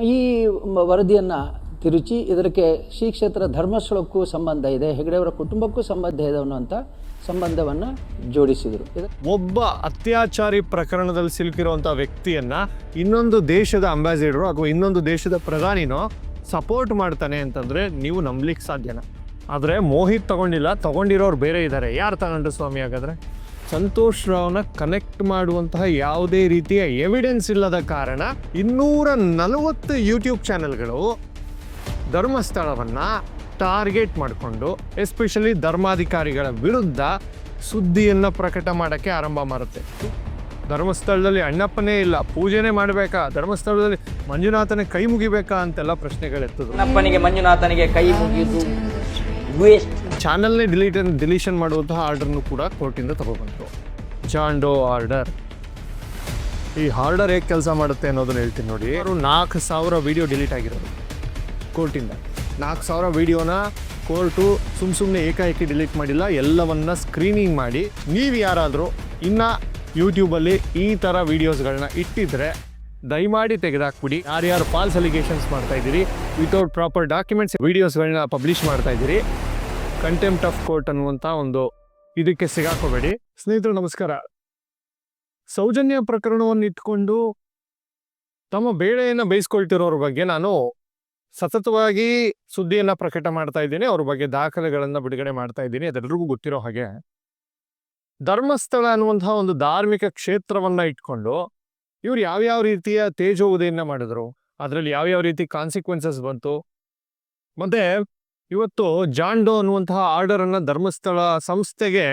ಈ ವರದಿಯನ್ನು ತಿರುಚಿ ಇದಕ್ಕೆ ಶ್ರೀ ಕ್ಷೇತ್ರ ಧರ್ಮಸ್ಥಳಕ್ಕೂ ಸಂಬಂಧ ಇದೆ ಹೆಗಡೆಯವರ ಕುಟುಂಬಕ್ಕೂ ಸಂಬಂಧ ಇದೆ ಅನ್ನುವಂಥ ಸಂಬಂಧವನ್ನು ಜೋಡಿಸಿದರು. ಒಬ್ಬ ಅತ್ಯಾಚಾರಿ ಪ್ರಕರಣದಲ್ಲಿ ಸಿಲುಕಿರುವಂಥ ವ್ಯಕ್ತಿಯನ್ನ ಇನ್ನೊಂದು ದೇಶದ ಅಂಬಾಸಿಡರು ಅಥವಾ ಇನ್ನೊಂದು ದೇಶದ ಪ್ರಧಾನಿನೋ ಸಪೋರ್ಟ್ ಮಾಡ್ತಾನೆ ಅಂತಂದರೆ ನೀವು ನಂಬ್ಲಿಕ್ಕೆ ಸಾಧ್ಯನಾ? ಆದರೆ ಮೋಹಿತ್ ತಗೊಂಡಿಲ್ಲ, ತಗೊಂಡಿರೋರು ಬೇರೆ ಇದ್ದಾರೆ ಯಾರು ತಗೊಂಡ್ರು ಸ್ವಾಮಿ ಹಾಗಾದ್ರೆ? ಸಂತೋಷ್ ರಾವ್ನ ಕನೆಕ್ಟ್ ಮಾಡುವಂತಹ ಯಾವುದೇ ರೀತಿಯ ಎವಿಡೆನ್ಸ್ ಇಲ್ಲದ ಕಾರಣ ಇನ್ನೂರ ನಲವತ್ತು ಯೂಟ್ಯೂಬ್ ಚಾನೆಲ್ಗಳು ಧರ್ಮಸ್ಥಳವನ್ನ ಟಾರ್ಗೆಟ್ ಮಾಡಿಕೊಂಡು ಎಸ್ಪೆಷಲಿ ಧರ್ಮಾಧಿಕಾರಿಗಳ ವಿರುದ್ಧ ಸುದ್ದಿಯನ್ನು ಪ್ರಕಟ ಮಾಡೋಕ್ಕೆ ಆರಂಭ ಮಾಡುತ್ತೆ. ಧರ್ಮಸ್ಥಳದಲ್ಲಿ ಅಣ್ಣಪ್ಪನೇ ಇಲ್ಲ, ಪೂಜೆನೆ ಮಾಡಬೇಕಾ? ಧರ್ಮಸ್ಥಳದಲ್ಲಿ ಮಂಜುನಾಥನೇ ಕೈ ಮುಗಿಬೇಕಾ ಅಂತೆಲ್ಲ ಪ್ರಶ್ನೆಗಳಿರ್ತದೆ ಅಣ್ಣಪ್ಪನಿಗೆ ಮಂಜುನಾಥನಿಗೆ ಕೈ ಮುಗಿದು ವೇಸ್ಟ್ ಚಾನಲ್ನೇ ಡಿಲೀಟ್ ಡಿಲೀಷನ್ ಮಾಡುವಂತಹ ಆರ್ಡರ್ನು ಕೂಡ ಕೋರ್ಟಿಂದ ತಗೊಬಂತು. ಜಾಂಡೋ ಆರ್ಡರ್. ಈ ಆರ್ಡರ್ ಹೇಗೆ ಕೆಲಸ ಮಾಡುತ್ತೆ ಅನ್ನೋದನ್ನ ಹೇಳ್ತೀನಿ ನೋಡಿ. ಅವರು ನಾಲ್ಕು ಸಾವಿರ ವೀಡಿಯೋ ಡಿಲೀಟ್ ಆಗಿರೋದು ಕೋರ್ಟಿಂದ. ನಾಲ್ಕು ಸಾವಿರ ವೀಡಿಯೋನ ಕೋರ್ಟು ಸುಮ್ಮ ಸುಮ್ಮನೆ ಏಕಾಏಕಿ ಡಿಲೀಟ್ ಮಾಡಿಲ್ಲ ಎಲ್ಲವನ್ನ ಸ್ಕ್ರೀನಿಂಗ್ ಮಾಡಿ. ನೀವು ಯಾರಾದರೂ ಇನ್ನು ಯೂಟ್ಯೂಬಲ್ಲಿ ಈ ಥರ ವೀಡಿಯೋಸ್ಗಳನ್ನ ಇಟ್ಟಿದ್ರೆ ದಯಮಾಡಿ ತೆಗೆದಾಕ್ಬಿಡಿ. ಯಾರ್ಯಾರು ಫಾಲ್ಸ್ ಅಲಿಗೇಷನ್ಸ್ ಮಾಡ್ತಾ ಇದ್ದೀರಿ ವಿತೌಟ್ ಪ್ರಾಪರ್ ಡಾಕ್ಯುಮೆಂಟ್ಸ್ ವೀಡಿಯೋಸ್ಗಳನ್ನ ಪಬ್ಲಿಷ್ ಮಾಡ್ತಾ ಇದ್ದೀರಿ ಕಂಟೆಂಪ್ಟ್ ಆಫ್ ಕೋರ್ಟ್ ಅನ್ನುವಂಥ ಒಂದು ಇದಕ್ಕೆ ಸಿಗಾಕೋಬೇಡಿ. ಸ್ನೇಹಿತರು, ನಮಸ್ಕಾರ. ಸೌಜನ್ಯ ಪ್ರಕರಣವನ್ನು ಇಟ್ಕೊಂಡು ತಮ್ಮ ಬೇಳೆಯನ್ನು ಬೇಯಿಸ್ಕೊಳ್ತಿರೋರ ಬಗ್ಗೆ ನಾನು ಸತತವಾಗಿ ಸುದ್ದಿಯನ್ನು ಪ್ರಕಟ ಮಾಡ್ತಾ ಇದ್ದೀನಿ, ಅವ್ರ ಬಗ್ಗೆ ದಾಖಲೆಗಳನ್ನು ಬಿಡುಗಡೆ ಮಾಡ್ತಾ ಇದ್ದೀನಿ ಅದೆಲ್ಲರಿಗೂ ಗೊತ್ತಿರೋ ಹಾಗೆ. ಧರ್ಮಸ್ಥಳ ಅನ್ನುವಂತಹ ಒಂದು ಧಾರ್ಮಿಕ ಕ್ಷೇತ್ರವನ್ನ ಇಟ್ಕೊಂಡು ಇವ್ರು ಯಾವ್ಯಾವ ರೀತಿಯ ತೇಜೋವಧೆಯನ್ನ ಮಾಡಿದ್ರು, ಅದರಲ್ಲಿ ಯಾವ್ಯಾವ ರೀತಿ ಕಾನ್ಸಿಕ್ವೆನ್ಸಸ್ ಬಂತು, ಮತ್ತೆ ಇವತ್ತು ಜಾಂಡೋ ಅನ್ನುವಂತಹ ಆರ್ಡರ್ ಅನ್ನ ಧರ್ಮಸ್ಥಳ ಸಂಸ್ಥೆಗೆ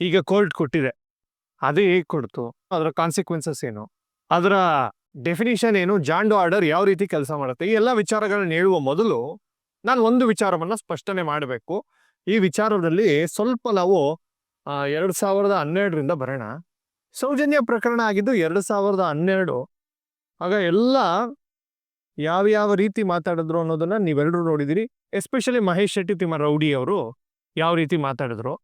ಈಗ ಕೋರ್ಟ್ ಕೊಟ್ಟಿದೆ. ಅದೇ ಹೇಗೆ ಕೊಡ್ತು. ಅದರ ಕಾನ್ಸಿಕ್ವೆನ್ಸಸ್ ಏನು? ಅದರ ಡೆಫಿನಿಷನ್ ಏನು? ಜಾಂಡೋ ಆರ್ಡರ್ ಯಾವ ರೀತಿ ಕೆಲಸ ಮಾಡುತ್ತೆ? ಈ ಎಲ್ಲ ವಿಚಾರಗಳನ್ನ ಹೇಳುವ ಮೊದಲು ನಾನು ಒಂದು ವಿಚಾರವನ್ನ ಸ್ಪಷ್ಟನೆ ಮಾಡಬೇಕು. ಈ ವಿಚಾರದಲ್ಲಿ ಸ್ವಲ್ಪ ನಾವು ಎರಡು ಸಾವಿರದ ಹನ್ನೆರಡರಿಂದ ಬರೋಣ. ಸೌಜನ್ಯ ಪ್ರಕರಣ ಆಗಿದ್ದು ಎರಡು ಸಾವಿರದ ಹನ್ನೆರಡು. ಆಗ ಎಲ್ಲ ಯಾವ್ಯಾವ ರೀತಿ ಮಾತಾಡಿದ್ರು ಅನ್ನೋದನ್ನ ನೀವೆಲ್ಲರೂ ನೋಡಿದಿರಿ. ಎಸ್ಪೆಷಲಿ ಮಹೇಶ್ ಶೆಟ್ಟಿ ತಿಮ್ಮ ರೌಡಿ ಅವರು ಯಾವ ರೀತಿ ಮಾತಾಡಿದ್ರು?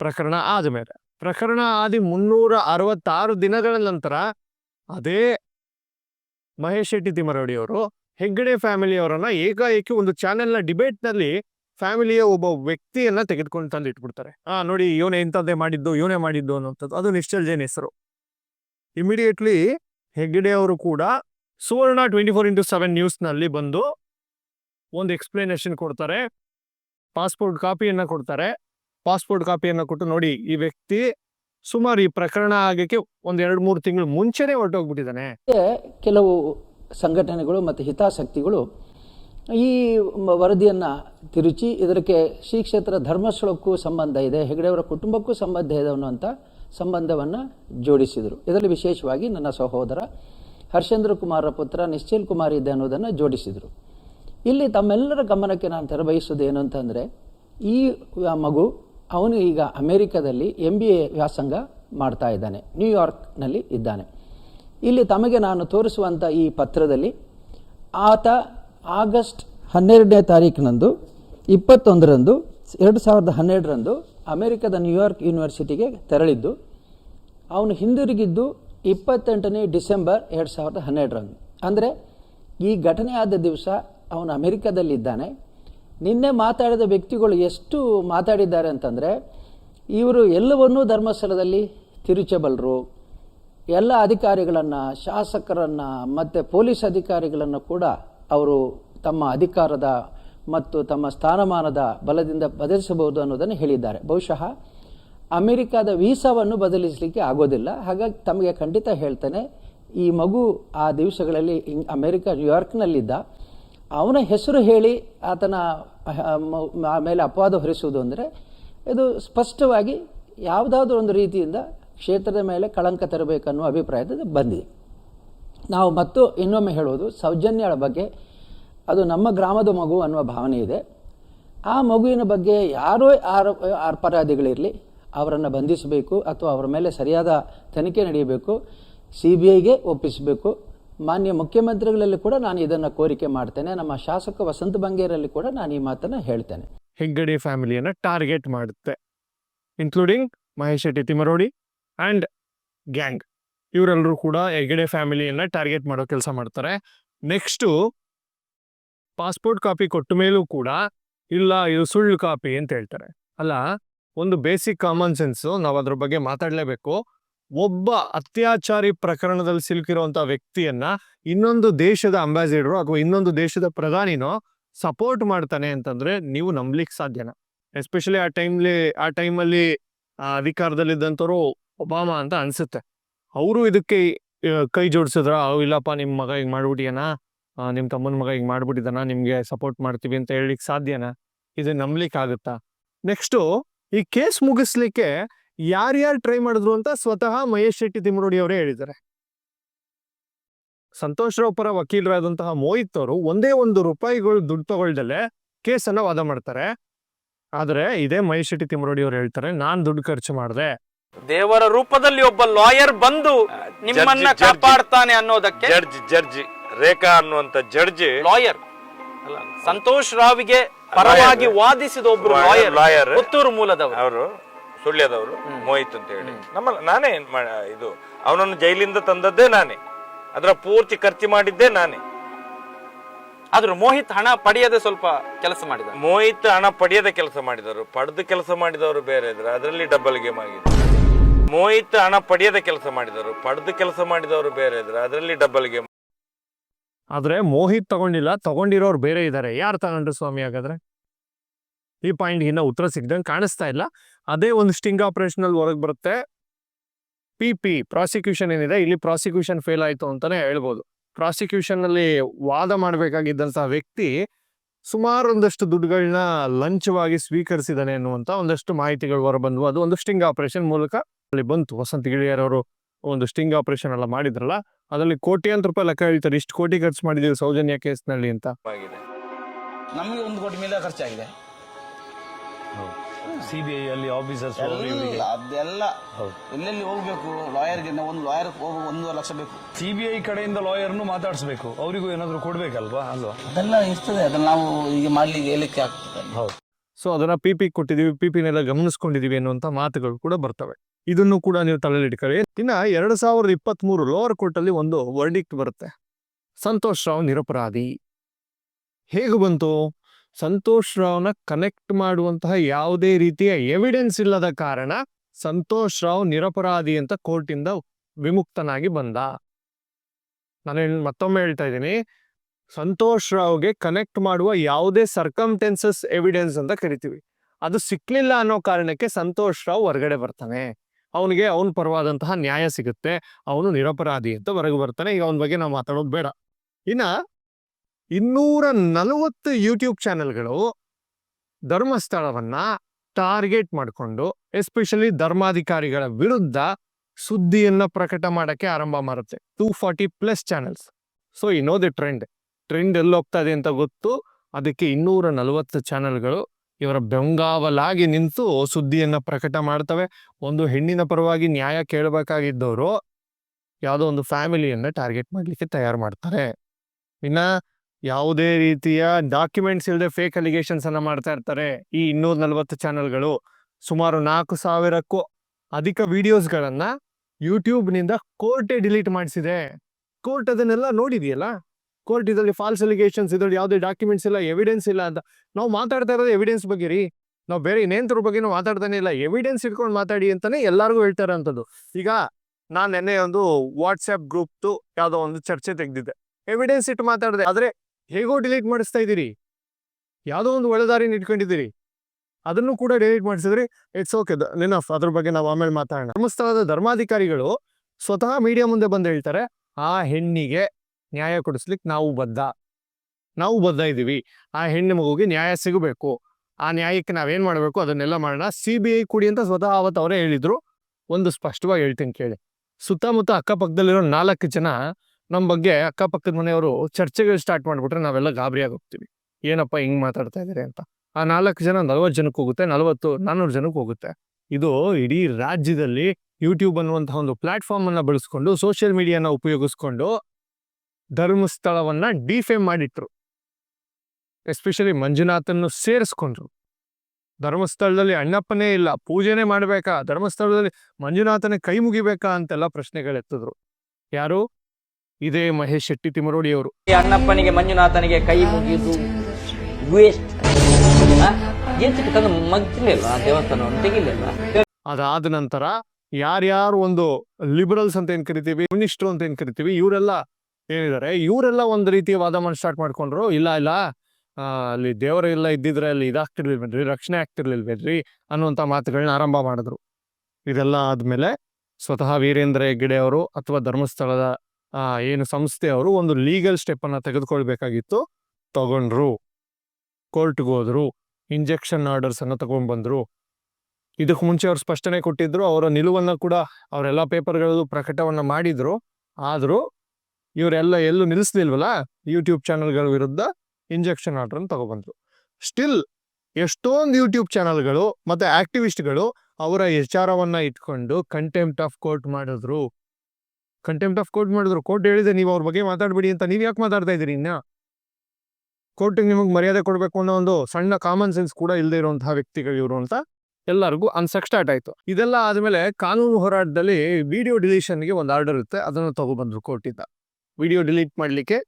ಪ್ರಕರಣ ಆದಮೇಲೆ ಪ್ರಕರಣ ಆದಿ ಮುನ್ನೂರ ಅರವತ್ತಾರು ದಿನಗಳ ನಂತರ ಅದೇ ಮಹೇಶ್ ಶೆಟ್ಟಿ ತಿಮ್ಮರೌಡಿ ಅವರು ಹೆಗ್ಗಡೆ ಫ್ಯಾಮಿಲಿಯವರನ್ನ ಏಕಾಏಕಿ ಒಂದು ಚಾನೆಲ್ನ ಡಿಬೇಟ್ನಲ್ಲಿ ಫ್ಯಾಮಿಲಿಯ ಒಬ್ಬ ವ್ಯಕ್ತಿಯನ್ನ ತೆಗೆದುಕೊಂಡು ತಂದು ಇಟ್ಬಿಡ್ತಾರೆ ಆ, ನೋಡಿ ಇವನೇ ಇಂಥದ್ದೇ ಮಾಡಿದ್ದು, ಇವನೇ ಮಾಡಿದ್ದು ಅನ್ನೋಂಥದ್ದು ಅದು ನಿಶ್ಚಲ್ ಜೈನ್ ಹೆಸರು. ಇಮಿಡಿಯೇಟ್ಲಿ ಹೆಗ್ಗಡೆ ಅವರು ಕೂಡ Suvarna twenty four into seven ನ್ಯೂಸ್ನಲ್ಲಿ ಬಂದು ಒಂದು ಎಕ್ಸ್ಪ್ಲನೇಷನ್ ಕೊಡ್ತಾರೆ. ಪಾಸ್ಪೋರ್ಟ್ ಕಾಪಿಯನ್ನು ಕೊಡ್ತಾರೆ. ಪಾಸ್ಪೋರ್ಟ್ ಕಾಪಿಯನ್ನು ಕೊಟ್ಟು ನೋಡಿ, ಈ ವ್ಯಕ್ತಿ ಸುಮಾರು ಈ ಪ್ರಕರಣ ಆಗಕ್ಕೆ ಒಂದು ಎರಡು ಮೂರು ತಿಂಗಳು ಮುಂಚೆನೆ ಹೊರಟೋಗ್ಬಿಟ್ಟಿದ್ದಾನೆ. ಕೆಲವು ಸಂಘಟನೆಗಳು ಮತ್ತು ಹಿತಾಸಕ್ತಿಗಳು ಈ ವರದಿಯನ್ನು ತಿರುಚಿ ಇದಕ್ಕೆ ಶ್ರೀ ಕ್ಷೇತ್ರ ಧರ್ಮಸ್ಥಳಕ್ಕೂ ಸಂಬಂಧ ಇದೆ ಹೆಗಡೆಯವರ ಕುಟುಂಬಕ್ಕೂ ಸಂಬಂಧ ಇದೆ ಅನ್ನುವಂಥ ಸಂಬಂಧವನ್ನು ಜೋಡಿಸಿದರು. ಇದರಲ್ಲಿ ವಿಶೇಷವಾಗಿ ನನ್ನ ಸಹೋದರ ಹರ್ಷೇಂದ್ರ ಕುಮಾರ ಪುತ್ರ ನಿಶ್ಚಲ್ ಕುಮಾರ್ ಇದೆ ಅನ್ನೋದನ್ನು ಜೋಡಿಸಿದರು. ಇಲ್ಲಿ ತಮ್ಮೆಲ್ಲರ ಗಮನಕ್ಕೆ ನಾನು ತೆರಬಯಸೋದು ಏನು ಅಂತಂದರೆ, ಈ ಮಗು ಅವನು ಈಗ ಅಮೇರಿಕಾದಲ್ಲಿ ಎಂ ಬಿ ಎ ವ್ಯಾಸಂಗ ಮಾಡ್ತಾ ಇದ್ದಾನೆ ನ್ಯೂಯಾರ್ಕ್ನಲ್ಲಿ ಇದ್ದಾನೆ. ಇಲ್ಲಿ ತಮಗೆ ನಾನು ತೋರಿಸುವಂಥ ಈ ಪತ್ರದಲ್ಲಿ ಆತ ಆಗಸ್ಟ್ ಹನ್ನೆರಡನೇ ತಾರೀಕಿನಂದು ಇಪ್ಪತ್ತೊಂದರಂದು, ಎರಡು ಸಾವಿರದ ಹನ್ನೆರಡರಂದು ಅಮೆರಿಕದ ನ್ಯೂಯಾರ್ಕ್ ಯೂನಿವರ್ಸಿಟಿಗೆ ತೆರಳಿದ್ದು. ಅವನು ಹಿಂದಿರುಗಿದ್ದು ಇಪ್ಪತ್ತೆಂಟನೇ ಡಿಸೆಂಬರ್ ಎರಡು ಸಾವಿರದ ಹನ್ನೆರಡರಂದು. ಅಂದರೆ, ಈ ಘಟನೆ ಆದ ದಿವಸ ಅವನು ಅಮೆರಿಕದಲ್ಲಿದ್ದಾನೆ. ನಿನ್ನೆ ಮಾತಾಡಿದ ವ್ಯಕ್ತಿಗಳು ಎಷ್ಟು ಮಾತಾಡಿದ್ದಾರೆ ಅಂತಂದರೆ, ಇವರು ಎಲ್ಲವನ್ನೂ ಧರ್ಮಸ್ಥಳದಲ್ಲಿ ತಿರುಚಬಲ್ಲರು ಎಲ್ಲ ಅಧಿಕಾರಿಗಳನ್ನು, ಶಾಸಕರನ್ನು, ಮತ್ತು ಪೊಲೀಸ್ ಅಧಿಕಾರಿಗಳನ್ನು ಕೂಡ ಅವರು ತಮ್ಮ ಅಧಿಕಾರದ ಮತ್ತು ತಮ್ಮ ಸ್ಥಾನಮಾನದ ಬಲದಿಂದ ಬದಲಿಸಬಹುದು ಅನ್ನೋದನ್ನು ಹೇಳಿದ್ದಾರೆ. ಬಹುಶಃ ಅಮೆರಿಕದ ವೀಸಾವನ್ನು ಬದಲಿಸಲಿಕ್ಕೆ ಆಗೋದಿಲ್ಲ. ಹಾಗಾಗಿ ತಮಗೆ ಖಂಡಿತ ಹೇಳ್ತೇನೆ, ಈ ಮಗು ಆ ದಿವಸಗಳಲ್ಲಿ ಅಮೆರಿಕ, ನ್ಯೂಯಾರ್ಕ್ನಲ್ಲಿದ್ದ. ಅವನ ಹೆಸರು ಹೇಳಿ ಆತನ ಮೇಲೆ ಅಪವಾದ ಹೊರಿಸುವುದು ಅಂದರೆ, ಇದು ಸ್ಪಷ್ಟವಾಗಿ ಯಾವುದಾದ್ರೂ ಒಂದು ರೀತಿಯಿಂದ ಕ್ಷೇತ್ರದ ಮೇಲೆ ಕಳಂಕ ತರಬೇಕನ್ನುವ ಅಭಿಪ್ರಾಯದ ಬಂದಿದೆ. ನಾವು ಮತ್ತು ಇನ್ನೊಮ್ಮೆ ಹೇಳೋದು ಸೌಜನ್ಯಳ ಬಗ್ಗೆ. ಅದು ನಮ್ಮ ಗ್ರಾಮದ ಮಗು ಅನ್ನುವ ಭಾವನೆ ಇದೆ. ಆ ಮಗುವಿನ ಬಗ್ಗೆ ಯಾರೋ ಆರ್ ಅಪರಾಧಿಗಳಿರಲಿ ಅವರನ್ನು ಬಂಧಿಸಬೇಕು ಅಥವಾ ಅವರ ಮೇಲೆ ಸರಿಯಾದ ತನಿಖೆ ನಡೆಯಬೇಕು ಸಿ ಬಿ ಐಗೆ ಒಪ್ಪಿಸಬೇಕು. ಮಾನ್ಯ ಮುಖ್ಯಮಂತ್ರಿಗಳಲ್ಲಿ ಕೂಡ ನಾನು ಇದನ್ನು ಕೋರಿಕೆ ಮಾಡ್ತೇನೆ. ನಮ್ಮ ಶಾಸಕ ವಸಂತ ಬಂಗೇರಲ್ಲಿ ಕೂಡ ನಾನು ಈ ಮಾತನ್ನು ಹೇಳ್ತೇನೆ. ಹೆಗ್ಗಡೆ ಫ್ಯಾಮಿಲಿಯನ್ನು ಟಾರ್ಗೆಟ್ ಮಾಡುತ್ತೆ including Mahesh Shetty Timarodi and gang ಇವರೆಲ್ಲರೂ ಕೂಡ ಹೆಗ್ಗಡೆ ಫ್ಯಾಮಿಲಿಯನ್ನು ಟಾರ್ಗೆಟ್ ಮಾಡೋ ಕೆಲಸ ಮಾಡ್ತಾರೆ. ನೆಕ್ಸ್ಟು ಪಾಸ್ಪೋರ್ಟ್ ಕಾಪಿ ಕೊಟ್ಟ ಮೇಲೂ ಕೂಡ, ಇಲ್ಲ, ಇದು ಸುಳ್ಳು ಕಾಪಿ ಅಂತ ಹೇಳ್ತಾರೆ. ಅಲ್ಲ ಒಂದು ಬೇಸಿಕ್ ಕಾಮನ್ ಸೆನ್ಸ್ ನಾವು ಅದ್ರ ಬಗ್ಗೆ ಮಾತಾಡಲೇಬೇಕು. ಒಬ್ಬ ಅತ್ಯಾಚಾರಿ ಪ್ರಕರಣದಲ್ಲಿ ಸಿಲುಕಿರುವಂತಹ ವ್ಯಕ್ತಿಯನ್ನ ಇನ್ನೊಂದು ದೇಶದ ಅಂಬಾಸಿಡರ್ ಅಥವಾ ಇನ್ನೊಂದು ದೇಶದ ಪ್ರಧಾನಿನೋ ಸಪೋರ್ಟ್ ಮಾಡ್ತಾನೆ ಅಂತಂದ್ರೆ ನೀವು ನಂಬ್ಲಿಕ್ಕೆ ಸಾಧ್ಯನಾ? ಎಸ್ಪೆಷಲಿ ಆ ಟೈಮ್ಲಿ ಆ ಟೈಮಲ್ಲಿ ಅಧಿಕಾರದಲ್ಲಿದ್ದಂಥವ್ರು ಒಬಾಮಾ ಅಂತ ಅನ್ಸುತ್ತೆ. ಅವರು ಇದಕ್ಕೆ ಕೈ ಜೋಡಿಸಿದ್ರ, ಅವ್ ಇಲ್ಲಪ್ಪ ನಿಮ್ಮ ಮಗ ಹಿಂಗ್ ಮಾಡ್ಬಿಟ್ಟಿಯನ ನಿಮ್ಮ ತಮ್ಮನ ಮಗ ಹಿಂಗ್ ಮಾಡ್ಬಿಟ್ಟಿದ್ದಾನ ನಿಮ್ಗೆ ಸಪೋರ್ಟ್ ಮಾಡ್ತೀವಿ ಅಂತ ಹೇಳಲಿಕ್ಕೆ ಸಾಧ್ಯನಾ? ಇದು ನಂಬ್ಲಿಕ್ಕೆ ಆಗುತ್ತಾ? ನೆಕ್ಸ್ಟು ಈ ಕೇಸ್ ಮುಗಿಸ್ಲಿಕ್ಕೆ ಯಾರ್ಯಾರು ಟ್ರೈ ಮಾಡಿದ್ರು ಅಂತ ಸ್ವತಃ ಮಹೇಶ್ ಶೆಟ್ಟಿ ತಿಮ್ಮರೋಡಿ ಅವರೇ ಹೇಳಿದ್ದಾರೆ. ಸಂತೋಷ್ ರಾವ್ ಪರ ವಕೀಲರಾದಂತಹ ಮೋಹಿತ್ ಅವರು ಒಂದೇ ಒಂದು ರೂಪಾಯಿಗಳು ದುಡ್ಡು ತಗೊಳ್ದಲೆ ಕೇಸನ್ನ ವಾದ ಮಾಡ್ತಾರೆ. ಆದ್ರೆ ಇದೇ ಮಹೇಶ್ ಶೆಟ್ಟಿ ತಿಮ್ಮರೋಡಿ ಅವರು ಹೇಳ್ತಾರೆ ನಾನ್ ದುಡ್ಡು ಖರ್ಚು ಮಾಡಿದೆ. ದೇವರ ರೂಪದಲ್ಲಿ ಒಬ್ಬ ಲಾಯರ್ ಬಂದು ನಿಮ್ಮನ್ನ. ಕಾಪಾಡ್ತಾನೆ ಅನ್ನೋದಕ್ಕೆ ಜಡ್ಜ್ ಜಡ್ಜಿ. ರೇಖಾ ಅನ್ನುವಂತ ಜಡ್ಜ್ ಲಾಯರ್. ಸಂತೋಷ್ ರಾವ್ಗೆ ಪರವಾಗಿ ವಾದಿಸಿದ ಒಬ್ರು ಲಾಯರ್ ಲಾಯರ್ ಪುತ್ತೂರು ಮೂಲದವರು. ಅವರು ಸುಳ್ಯದವರು ಮೋಹಿತ್ ಅಂತ ಹೇಳಿ. ನಮ್ಮ ನಾನೇ ಇದು ಅವನನ್ನು ಜೈಲಿಂದ ತಂದದ್ದೇ ನಾನೇ. ಅದರ ಪೂರ್ತಿ ಖರ್ಚು ಮಾಡಿದ್ದೇ ನಾನೇ. ಆದ್ರೂ ಮೋಹಿತ್ ಹಣ ಪಡೆಯದೆ ಸ್ವಲ್ಪ ಕೆಲಸ ಮಾಡಿದ. ಮೋಹಿತ್ ಹಣ ಪಡೆಯದ ಕೆಲಸ ಮಾಡಿದವರು ಪಡೆದು ಕೆಲಸ ಮಾಡಿದವರು ಬೇರೆ ಇದ್ರೆ. ಅದರಲ್ಲಿ ಡಬಲ್ ಗೇಮ್ ಆಗಿದೆ. ಮೋಹಿತ್ ಹಣ ಪಡೆಯದ ಕೆಲಸ ಮಾಡಿದವರು ಪಡೆದು ಕೆಲಸ ಮಾಡಿದವರು ಬೇರೆ ಇದ್ರೆ. ಅದರಲ್ಲಿ ಡಬಲ್ ಗೇಮ್ ಆದ್ರೆ ಮೋಹಿತ್ ತಗೊಂಡಿಲ್ಲ, ತಗೊಂಡಿರೋರು ಬೇರೆ ಇದ್ದಾರೆ ಯಾರು ತಗೊಂಡ್ರು ಸ್ವಾಮಿ ಹಾಗಾದ್ರೆ? ಈ ಪಾಯಿಂಟ್ ಇನ್ನ ಉತ್ತರ ಸಿಗ್ದಂಗೆ ಕಾಣಿಸ್ತಾ ಇಲ್ಲ. ಅದೇ ಒಂದು ಸ್ಟಿಂಗ್ ಆಪರೇಷನ್ ಹೊರಗೆ ಬರುತ್ತೆ. ಪಿ ಪಿ ಪ್ರಾಸಿಕ್ಯೂಷನ್ ಏನಿದೆ? ಇಲ್ಲಿ ಪ್ರಾಸಿಕ್ಯೂಷನ್ ಫೇಲ್ ಆಯಿತು ಅಂತಾನೆ ಹೇಳ್ಬೋದು. ಪ್ರಾಸಿಕ್ಯೂಷನ್ ಅಲ್ಲಿ ವಾದ ಮಾಡಬೇಕಾಗಿದ್ದಂತಹ ವ್ಯಕ್ತಿ ಸುಮಾರು ಒಂದಷ್ಟು ದುಡ್ಡುಗಳನ್ನ ಲಂಚವಾಗಿ ಸ್ವೀಕರಿಸಿದಾನೆ ಅನ್ನುವಂಥ ಒಂದಷ್ಟು ಮಾಹಿತಿಗಳು ಹೊರಬಂದವು ಅದು ಒಂದು ಸ್ಟಿಂಗ್ ಆಪರೇಷನ್ ಮೂಲಕ ಅಲ್ಲಿ ಬಂತು. ವಸಂತ ಗಿಳಿಯರವರು ಒಂದು ಸ್ಟಿಂಗ್ ಆಪರೇಷನ್ ಎಲ್ಲ ಮಾಡಿದ್ರಲ್ಲ ಅದರಲ್ಲಿ ಕೋಟ್ಯಾಂತರ ರೂಪಾಯಿ ಲೆಕ್ಕ ಹೇಳ್ತಾರೆ. ಇಷ್ಟು ಕೋಟಿ ಖರ್ಚು ಮಾಡಿದೀವಿ ಸೌಜನ್ಯ ಕೇಸ್ನಲ್ಲಿ ಅಂತ. ಆಗಿದೆ. ನಮಗೆ ಒಂದು ಕೋಟಿ ಮೇಲೆ ಖರ್ಚಾಗಿದೆ. ಸಿಬಿಐ ಅಲ್ಲಿ ಆಫೀಸರ್ಸ್ ಎಲ್ಲ ಅದೆಲ್ಲ ಎಲ್ಲೆಲ್ಲಿ ಹೋಗ್ಬೇಕು? ಲಾಯರ್ಗೆ ಒಂದು ಲಾಯರ್ ಹೋಗಿ ಒಂದೂವರೆ ಲಕ್ಷ ಬೇಕು. ಸಿಬಿಐ ಕಡೆಯಿಂದ ಲಾಯರ್ನು ಮಾತಾಡಿಸ್ಬೇಕು. ಅವರಿಗೂ ಏನಾದರೂ ಕೊಡ್ಬೇಕಲ್ವಾ? ಅಲ್ವಾ? ಅದೆಲ್ಲ ಇರ್ತದೆ. ಅದನ್ನ ನಾವು ಈಗ ಮಾಡ್ಲಿಕ್ಕೆ ಹೇಳಲಿಕ್ಕೆ ಆಗ್ತದೆ. ಸೊ ಅದನ್ನ ಪಿ ಪಿ ಕೊಟ್ಟಿದೀವಿ ಪಿ ಪಿನೆಲ್ಲ ಗಮನಿಸ್ಕೊಂಡಿದೀವಿ ಅನ್ನುವಂತ ಮಾತುಗಳು ಕೂಡ ಬರ್ತವೆ. ಇದನ್ನು ಕೂಡ ನೀವು ತಲೆಯಲ್ಲಿ ಇನ್ನ ಎರಡ್ ಸಾವಿರದ ಇಪ್ಪತ್ತ್ಮೂರು ಲೋವರ್ ಕೋರ್ಟ್ ಅಲ್ಲಿ ಒಂದು ವರ್ಡಿಕ್ಟ್ ಬರುತ್ತೆ. ಸಂತೋಷ್ ರಾವ್ ನಿರಪರಾಧಿ. ಹೇಗೆ ಬಂತು? ಸಂತೋಷ್ ರಾವ್ನ ಕನೆಕ್ಟ್ ಮಾಡುವಂತಹ ಯಾವುದೇ ರೀತಿಯ ಎವಿಡೆನ್ಸ್ ಇಲ್ಲದ ಕಾರಣ ಸಂತೋಷ್ ರಾವ್ ನಿರಪರಾಧಿ ಅಂತ ಕೋರ್ಟಿಂದ ವಿಮುಕ್ತನಾಗಿ ಬಂದ. ನಾನು ಮತ್ತೊಮ್ಮೆ ಹೇಳ್ತಾ ಇದ್ದೀನಿ. ಸಂತೋಷ್ ರಾವ್ಗೆ ಕನೆಕ್ಟ್ ಮಾಡುವ ಯಾವುದೇ ಸರ್ಕಮ್ಟೆನ್ಸಸ್ ಎವಿಡೆನ್ಸ್ ಅಂತ ಕರಿತೀವಿ. ಅದು ಸಿಕ್ಲಿಲ್ಲ ಅನ್ನೋ ಕಾರಣಕ್ಕೆ ಸಂತೋಷ್ ರಾವ್ ಹೊರಗಡೆ ಬರ್ತಾನೆ. ಅವನಿಗೆ ಅವನ ಪರವಾದಂತಹ ನ್ಯಾಯ ಸಿಗುತ್ತೆ. ಅವನು ನಿರಪರಾಧಿ ಅಂತ ಹೊರಗೆ ಬರ್ತಾನೆ. ಈಗ ಅವನ ಬಗ್ಗೆ ನಾವು ಮಾತಾಡೋದು ಬೇಡ. ಇನ್ನ ಇನ್ನೂರ ನಲವತ್ತು ಯೂಟ್ಯೂಬ್ ಚಾನೆಲ್ಗಳು ಧರ್ಮಸ್ಥಳವನ್ನ ಟಾರ್ಗೆಟ್ ಮಾಡಿಕೊಂಡು ಎಸ್ಪೆಷಲಿ ಧರ್ಮಾಧಿಕಾರಿಗಳ ವಿರುದ್ಧ ಸುದ್ದಿಯನ್ನ ಪ್ರಕಟ ಮಾಡಕ್ಕೆ ಆರಂಭ ಮಾಡುತ್ತೆ. Two forty plus channels so ಈ ನೋ ದಿ ಟ್ರೆಂಡ್ ಟ್ರೆಂಡ್ ಎಲ್ಲಿ ಹೋಗ್ತಾ ಇದೆ ಅಂತ ಗೊತ್ತು. ಅದಕ್ಕೆ ಇನ್ನೂರ ನಲವತ್ತು ಚಾನೆಲ್ಗಳು ಇವರ ಬೆಂಗಾವಲಾಗಿ ನಿಂತು ಸುದ್ದಿಯನ್ನು ಪ್ರಕಟ ಮಾಡ್ತವೆ. ಒಂದು ಹೆಣ್ಣಿನ ಪರವಾಗಿ ನ್ಯಾಯ ಕೇಳಬೇಕಾಗಿದ್ದವರು ಯಾವುದೋ ಒಂದು ಫ್ಯಾಮಿಲಿಯನ್ನು ಟಾರ್ಗೆಟ್ ಮಾಡಲಿಕ್ಕೆ ತಯಾರು ಮಾಡ್ತಾರೆ. ಇನ್ನು ಯಾವುದೇ ರೀತಿಯ ಡಾಕ್ಯುಮೆಂಟ್ಸ್ ಇಲ್ಲದೆ ಫೇಕ್ ಅಲಿಗೇಷನ್ಸ್ ಅನ್ನು ಮಾಡ್ತಾ ಇರ್ತಾರೆ. ಈ ಇನ್ನೂರ ನಲವತ್ತು ಚಾನೆಲ್ಗಳು ಸುಮಾರು ನಾಲ್ಕು ಸಾವಿರಕ್ಕೂ ಅಧಿಕ ವೀಡಿಯೋಸ್ಗಳನ್ನು ಯೂಟ್ಯೂಬ್ನಿಂದ ಕೋರ್ಟೇ ಡಿಲೀಟ್ ಮಾಡಿಸಿದೆ. ಕೋರ್ಟ್ ಅದನ್ನೆಲ್ಲ ನೋಡಿದೆಯಲ್ಲ? ಕೋರ್ಟ್ ಇದರಲ್ಲಿ ಫಾಲ್ಸ್ ಅಲಿಗೇಷನ್ಸ್ ಇದರಲ್ಲಿ ಯಾವುದೇ ಡಾಕ್ಯುಮೆಂಟ್ಸ್ ಇಲ್ಲ ಎವಿಡೆನ್ಸ್ ಇಲ್ಲ ಅಂತ. ನಾವು ಮಾತಾಡ್ತಾ ಇರೋದು ಎವಿಡೆನ್ಸ್ ಬಗ್ಗೆ ರೀ. ನಾವು ಬೇರೆ ಇನ್ನೇಂತರ ಬಗ್ಗೆ ನಾವು ಮಾತಾಡ್ತಾನೆ ಇಲ್ಲ. ಎವಿಡೆನ್ಸ್ ಇಟ್ಕೊಂಡು ಮಾತಾಡಿ ಅಂತಾನೆ ಎಲ್ಲರಿಗೂ ಹೇಳ್ತಾರೆ ಅಂಥದ್ದು. ಈಗ ನಾನು ನೆನ್ನೆ ಒಂದು ವಾಟ್ಸ್ಆ್ಯಪ್ ಗ್ರೂಪ್ದು ಯಾವುದೋ ಒಂದು ಚರ್ಚೆ ತೆಗೆದಿದ್ದೆ. ಎವಿಡೆನ್ಸ್ ಇಟ್ಟು ಮಾತಾಡಿದೆ. ಆದರೆ ಹೇಗೋ ಡಿಲೀಟ್ ಮಾಡಿಸ್ತಾ ಇದ್ದೀರಿ. ಯಾವುದೋ ಒಂದು ಒಳದಾರಿನ ಇಟ್ಕೊಂಡಿದ್ದೀರಿ. ಅದನ್ನು ಕೂಡ ಡಿಲೀಟ್ ಮಾಡಿಸಿದ್ರಿ ಇಟ್ಸ್ ಓಕೆ ನಿನಫ್ ಅದ್ರ ಬಗ್ಗೆ ನಾವು ಆಮೇಲೆ ಮಾತಾಡೋಣ. ಧರ್ಮಸ್ಥಳದ ಧರ್ಮಾಧಿಕಾರಿಗಳು ಸ್ವತಃ ಮೀಡಿಯಾ ಮುಂದೆ ಬಂದು ಹೇಳ್ತಾರೆ, ಆ ಹೆಣ್ಣಿಗೆ ನ್ಯಾಯ ಕೊಡಿಸ್ಲಿಕ್ಕೆ ನಾವು ಬದ್ಧ. ನಾವು ಬದ್ಧ ಇದ್ದೀವಿ. ಆ ಹೆಣ್ಣು ಮಗುಗೆ ನ್ಯಾಯ ಸಿಗಬೇಕು. ಆ ನ್ಯಾಯಕ್ಕೆ ನಾವೇನು ಮಾಡಬೇಕು? ಅದನ್ನೆಲ್ಲ ಮಾಡೋಣ. ಸಿ ಬಿ ಐ ಕೊಡಿ ಅಂತ ಸ್ವತಃ ಅವತ್ತು ಅವರೇ ಹೇಳಿದ್ರು. ಒಂದು ಸ್ಪಷ್ಟವಾಗಿ ಹೇಳ್ತೀನಿ ಕೇಳಿ. ಸುತ್ತಮುತ್ತ ಅಕ್ಕಪಕ್ಕದಲ್ಲಿರೋ ನಾಲ್ಕು ಜನ ನಮ್ಮ ಬಗ್ಗೆ ಅಕ್ಕಪಕ್ಕದ ಮನೆಯವರು ಚರ್ಚೆಗಳು ಸ್ಟಾರ್ಟ್ ಮಾಡಿಬಿಟ್ರೆ ನಾವೆಲ್ಲ ಗಾಬರಿಯಾಗಿ ಹೋಗ್ತೀವಿ ಏನಪ್ಪ ಹಿಂಗೆ ಮಾತಾಡ್ತಾ ಇದ್ದಾರೆ ಅಂತ. ಆ ನಾಲ್ಕು ಜನ ನಲವತ್ತು ಜನಕ್ಕೆ ಹೋಗುತ್ತೆ. ನಲವತ್ತು ನಾನ್ನೂರು ಜನಕ್ಕೆ ಹೋಗುತ್ತೆ. ಇದು ಇಡೀ ರಾಜ್ಯದಲ್ಲಿ ಯೂಟ್ಯೂಬ್ ಅನ್ನುವಂತಹ ಒಂದು ಪ್ಲಾಟ್ಫಾರ್ಮ್ ಅನ್ನ ಬಳಸ್ಕೊಂಡು ಸೋಷಿಯಲ್ ಮೀಡಿಯಾನ ಉಪಯೋಗಿಸ್ಕೊಂಡು ಧರ್ಮಸ್ಥಳವನ್ನ ಡಿಫೇಮ್ ಮಾಡಿಟ್ರು. ಎಸ್ಪೆಷಲಿ ಮಂಜುನಾಥನ್ನು ಸೇರಿಸ್ಕೊಂಡ್ರು. ಧರ್ಮಸ್ಥಳದಲ್ಲಿ ಅಣ್ಣಪ್ಪನೇ ಇಲ್ಲ ಪೂಜೆನೇ ಮಾಡ್ಬೇಕಾ? ಧರ್ಮಸ್ಥಳದಲ್ಲಿ ಮಂಜುನಾಥನ ಕೈ ಮುಗಿಬೇಕಾ? ಅಂತೆಲ್ಲ ಪ್ರಶ್ನೆಗಳು ಎತ್ತಿದ್ರು ಯಾರು? ಇದೇ ಮಹೇಶ್ ಶೆಟ್ಟಿ ತಿಮರೋಡಿ ಅವರು ಅಣ್ಣಪ್ಪನಿಗೆ ಮಂಜುನಾಥನಿಗೆ ಕೈ ಮುಗಿದು ವೇಸ್ಟ್ ಎಂತಕ್ಕೆ ತಂದು ಮಗ್ಲಿಲ್ಲ ದೇವಸ್ಥಾನವನ್ನು ತೆಗಿಲಿಲ್ಲ? ಅದಾದ ನಂತರ ಯಾರ್ಯಾರು ಒಂದು ಲಿಬರಲ್ಸ್ ಅಂತ ಏನ್ ಕರಿತೀವಿ ಮಿನಿಸ್ಟರ್ ಅಂತ ಏನ್ ಕರಿತೀವಿ ಇವರೆಲ್ಲ ಏನಿದ್ದಾರೆ? ಇವರೆಲ್ಲ ಒಂದು ರೀತಿ ವಾದ ಮಾಡಿ ಸ್ಟಾರ್ಟ್ ಮಾಡ್ಕೊಂಡ್ರು, ಇಲ್ಲ ಇಲ್ಲ ಅಲ್ಲಿ ದೇವರೆಲ್ಲ ಇದ್ದಿದ್ರೆ ಅಲ್ಲಿ ಇದಾಗ್ತಿರ್ಲಿಲ್ವೇನ್ರಿ? ರಕ್ಷಣೆ ಆಗ್ತಿರ್ಲಿಲ್ವೇನ್ರಿ? ಅನ್ನುವಂಥ ಮಾತುಗಳನ್ನ ಆರಂಭ ಮಾಡಿದ್ರು. ಇದೆಲ್ಲ ಆದಮೇಲೆ ಸ್ವತಃ ವೀರೇಂದ್ರ ಹೆಗ್ಗಡೆ ಅವರು ಅಥವಾ ಧರ್ಮಸ್ಥಳದ ಏನು ಏನು ಸಂಸ್ಥೆಯವರು ಒಂದು ಲೀಗಲ್ ಸ್ಟೆಪ್ ಅನ್ನ ತೆಗೆದುಕೊಳ್ಬೇಕಾಗಿತ್ತು. ತಗೊಂಡ್ರು. ಕೋರ್ಟ್ಗೆ ಹೋದ್ರು. ಇಂಜೆಕ್ಷನ್ ಆರ್ಡರ್ಸ್ ಅನ್ನು ತಗೊಂಡ್ ಬಂದ್ರು ಇದಕ್ಕೆ ಮುಂಚೆ ಅವ್ರು ಸ್ಪಷ್ಟನೆ ಕೊಟ್ಟಿದ್ರು. ಅವರ ನಿಲುವನ್ನ ಕೂಡ ಅವರೆಲ್ಲ ಪೇಪರ್ಗಳಲ್ಲೂ ಪ್ರಕಟವನ್ನ ಮಾಡಿದ್ರು. ಆದ್ರೂ ಇವರೆಲ್ಲ ಎಲ್ಲೂ ನಿಲ್ಲಿಸ್ಲಿಲ್ವಲ್ಲ? ಯೂಟ್ಯೂಬ್ ಚಾನಲ್ಗಳ ವಿರುದ್ಧ ಇಂಜೆಕ್ಷನ್ ಆರ್ಡರ್ ತಗೊಬಂದ್ರು. ಸ್ಟಿಲ್ ಎಷ್ಟೊಂದು ಯೂಟ್ಯೂಬ್ ಚಾನಲ್ಗಳು ಮತ್ತೆ ಆಕ್ಟಿವಿಸ್ಟ್ಗಳು ಅವರ ವಿಚಾರವನ್ನ ಇಟ್ಕೊಂಡು ಕಂಟೆಂಪ್ಟ್ ಆಫ್ ಕೋರ್ಟ್ ಮಾಡಿದ್ರು. ಕಂಟೆಂಪ್ಟ್ ಆಫ್ ಕೋರ್ಟ್ ಮಾಡಿದ್ರು. ಕೋರ್ಟ್ ಹೇಳಿದೆ, ನೀವು ಅವ್ರ ಬಗ್ಗೆ ಮಾತಾಡ್ಬೇಡಿ ಅಂತ. ನೀವು ಯಾಕೆ ಮಾತಾಡ್ತಾ ಇದ್ದೀರಿ ಇನ್ನ? ಕೋರ್ಟಿಗೆ ನಿಮಗೆ ಮರ್ಯಾದೆ ಕೊಡಬೇಕು ಅನ್ನೋ ಒಂದು ಸಣ್ಣ ಕಾಮನ್ ಸೆನ್ಸ್ ಕೂಡ ಇಲ್ಲದೆ ಇರುವಂತಹ ವ್ಯಕ್ತಿಗಳು ಇವರು ಅಂತ ಎಲ್ಲರಿಗೂ ಅನ್ಸಕ್ ಸ್ಟಾರ್ಟ್ ಆಯ್ತು. ಇದೆಲ್ಲ ಆದಮೇಲೆ ಕಾನೂನು ಹೋರಾಟದಲ್ಲಿ ವಿಡಿಯೋ ಡಿಲೀಷನ್ಗೆ ಒಂದು ಆರ್ಡರ್ ಇರುತ್ತೆ. ಅದನ್ನು ತಗೊಬಂದ್ರು ಕೋರ್ಟಿಂದ ವಿಡಿಯೋ ಡಿಲೀಟ್ ಮಾಡಲಿಕ್ಕೆ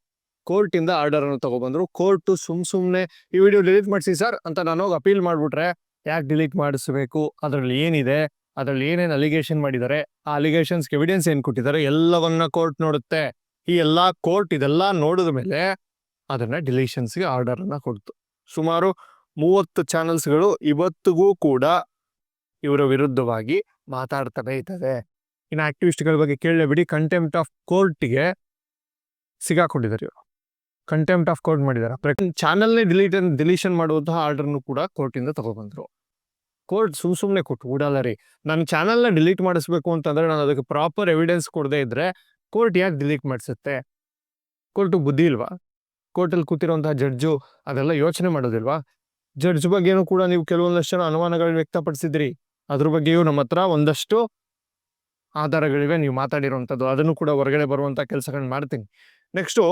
ಕೋರ್ಟಿಂದ ಆರ್ಡರ್ ಅನ್ನು ತಗೊಬಂದ್ರು. ಕೋರ್ಟ್ ಸುಮ್ ಸುಮ್ಮನೆ ಈ ವಿಡಿಯೋ ಡಿಲೀಟ್ ಮಾಡಿಸಿ, ಸರ್ ಅಂತ ನಾನು ಹೋಗಿ ಅಪೀಲ್ ಮಾಡ್ಬಿಟ್ರೆ, ಯಾಕೆ ಡಿಲೀಟ್ ಮಾಡಿಸ್ಬೇಕು? ಅದರಲ್ಲಿ ಏನಿದೆ? ಅದರಲ್ಲಿ ಏನೇನು ಅಲಿಗೇಷನ್ ಮಾಡಿದ್ದಾರೆ ಆ ಅಲಿಗೇಷನ್ಸ್ಗೆ ಎವಿಡೆನ್ಸ್ ಏನು ಕೊಟ್ಟಿದ್ದಾರೆ ಎಲ್ಲವನ್ನ ಕೋರ್ಟ್ ನೋಡುತ್ತೆ. ಈ ಎಲ್ಲ ಕೋರ್ಟ್ ಇದೆಲ್ಲ ನೋಡಿದ ಮೇಲೆ ಅದನ್ನ ಡಿಲೀಷನ್ಸ್ಗೆ ಆರ್ಡರ್ ಅನ್ನ ಕೊಡ್ತು. ಸುಮಾರು ಮೂವತ್ತು ಚಾನೆಲ್ಸ್ಗಳು ಇವತ್ತಿಗೂ ಕೂಡ ಇವರ ವಿರುದ್ಧವಾಗಿ ಮಾತಾಡ್ತಾನೆ ಇದ್ದಾರೆ ಇನ್ನು ಆಕ್ಟಿವಿಸ್ಟ್ಗಳ ಬಗ್ಗೆ ಕೇಳಲೇಬಿಡಿ ಕಂಟೆಂಪ್ಟ್ ಆಫ್ ಕೋರ್ಟ್ಗೆ ಸಿಗಾಕೊಂಡಿದ್ದಾರೆ ಇವರು. ಕಂಟೆಂಪ್ಟ್ ಆಫ್ ಕೋರ್ಟ್ ಮಾಡಿದ್ದಾರೆ. ಚಾನಲ್ನೇ ಡಿಲೀಟ್ ಡಿಲೀಷನ್ ಮಾಡುವಂತಹ ಆರ್ಡರ್ನು ಕೂಡ ಕೋರ್ಟಿಂದ ತಗೊಬಂದರು. ಕೋರ್ಟ್ ಸುಮ್ ಸುಮ್ಮನೆ ಕೊಟ್ಟು ಉಡಲ್ಲ ರೀ. ನನ್ನ ಚಾನಲ್ನ ಡಿಲೀಟ್ ಮಾಡಿಸ್ಬೇಕು ಅಂತಂದರೆ ನಾನು ಅದಕ್ಕೆ ಪ್ರಾಪರ್ ಎವಿಡೆನ್ಸ್ ಕೊಡದೇ ಇದ್ದರೆ ಕೋರ್ಟ್ ಯಾಕೆ ಡಿಲೀಟ್ ಮಾಡಿಸುತ್ತೆ? ಕೋರ್ಟು ಬುದ್ಧಿ ಇಲ್ವಾ? ಕೋರ್ಟಲ್ಲಿ ಕೂತಿರುವಂತಹ ಜಡ್ಜು ಅದೆಲ್ಲ ಯೋಚನೆ ಮಾಡೋದಿಲ್ವಾ? ಜಡ್ಜ್ ಬಗ್ಗೆನೂ ಕೂಡ ನೀವು ಕೆಲವೊಂದಷ್ಟು ಜನ ಅನುಮಾನಗಳನ್ನ ವ್ಯಕ್ತಪಡಿಸಿದ್ರಿ. ಅದ್ರ ಬಗ್ಗೆಯೂ ನಮ್ಮ ಹತ್ರ ಒಂದಷ್ಟು ಆಧಾರಗಳಿವೆ. ನೀವು ಮಾತಾಡಿರುವಂಥದ್ದು. ಅದನ್ನು ಕೂಡ ಹೊರಗಡೆ ಬರುವಂಥ ಕೆಲಸಗಳನ್ನ ಮಾಡ್ತೀನಿ. ನೆಕ್ಸ್ಟು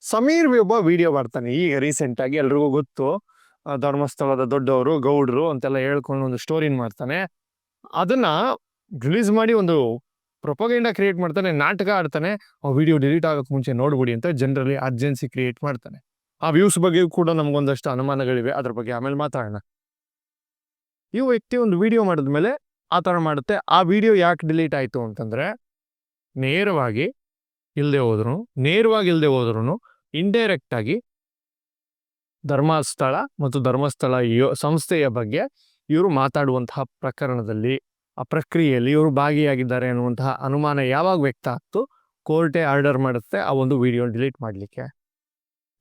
ಸಮೀರ್ ಒಬ್ಬ ವಿಡಿಯೋ ಮಾಡ್ತಾನೆ ಈಗ ರೀಸೆಂಟ್ ಆಗಿ ಎಲ್ರಿಗೂ ಗೊತ್ತು. ಧರ್ಮಸ್ಥಳದ ದೊಡ್ಡವರು, ಗೌಡ್ರು ಅಂತೆಲ್ಲ ಹೇಳ್ಕೊಂಡು ಒಂದು ಸ್ಟೋರಿನ ಮಾಡ್ತಾನೆ. ಅದನ್ನ ರಿಲೀಸ್ ಮಾಡಿ ಒಂದು ಪ್ರೊಪಗೇಂಡ ಕ್ರಿಯೇಟ್ ಮಾಡ್ತಾನೆ, ನಾಟಕ ಆಡ್ತಾನೆ. ಆ ವಿಡಿಯೋ ಡಿಲೀಟ್ ಆಗೋಕೆ ಮುಂಚೆ ನೋಡ್ಬಿಡಿ ಅಂತ ಜನರಲ್ಲಿ ಅರ್ಜೆನ್ಸಿ ಕ್ರಿಯೇಟ್ ಮಾಡ್ತಾನೆ. ಆ ವ್ಯೂಸ್ ಬಗ್ಗೆ ಕೂಡ ನಮಗೊಂದಷ್ಟು ಅನುಮಾನಗಳಿವೆ, ಅದ್ರ ಬಗ್ಗೆ ಆಮೇಲೆ ಮಾತಾಡೋಣ. ಈ ವ್ಯಕ್ತಿ ಒಂದು ವಿಡಿಯೋ ಮಾಡಿದ್ಮೇಲೆ ಆ ಥರ ಮಾಡುತ್ತೆ. ಆ ವಿಡಿಯೋ ಯಾಕೆ ಡಿಲೀಟ್ ಆಯಿತು ಅಂತಂದರೆ, ನೇರವಾಗಿ ಇಲ್ಲದೆ ಹೋದ್ರು ನೇರವಾಗಿ ಇಲ್ಲದೆ ಹೋದ್ರು ಇಂಡೈರೆಕ್ಟ್ ಆಗಿ ಧರ್ಮಸ್ಥಳ ಮತ್ತು ಧರ್ಮಸ್ಥಳ ಯೋ, ಸಂಸ್ಥೆಯ ಬಗ್ಗೆ ಇವರು ಮಾತಾಡುವಂತಹ ಪ್ರಕರಣದಲ್ಲಿ, ಆ ಪ್ರಕ್ರಿಯೆಯಲ್ಲಿ ಇವರು ಭಾಗಿಯಾಗಿದ್ದಾರೆ ಅನ್ನುವಂತಹ ಅನುಮಾನ ಯಾವಾಗ ವ್ಯಕ್ತ ಆಗ್ತು, ಕೋರ್ಟೇ ಆರ್ಡರ್ ಮಾಡುತ್ತೆ ಆ ಒಂದು ವಿಡಿಯೋ ಡಿಲೀಟ್ ಮಾಡಲಿಕ್ಕೆ.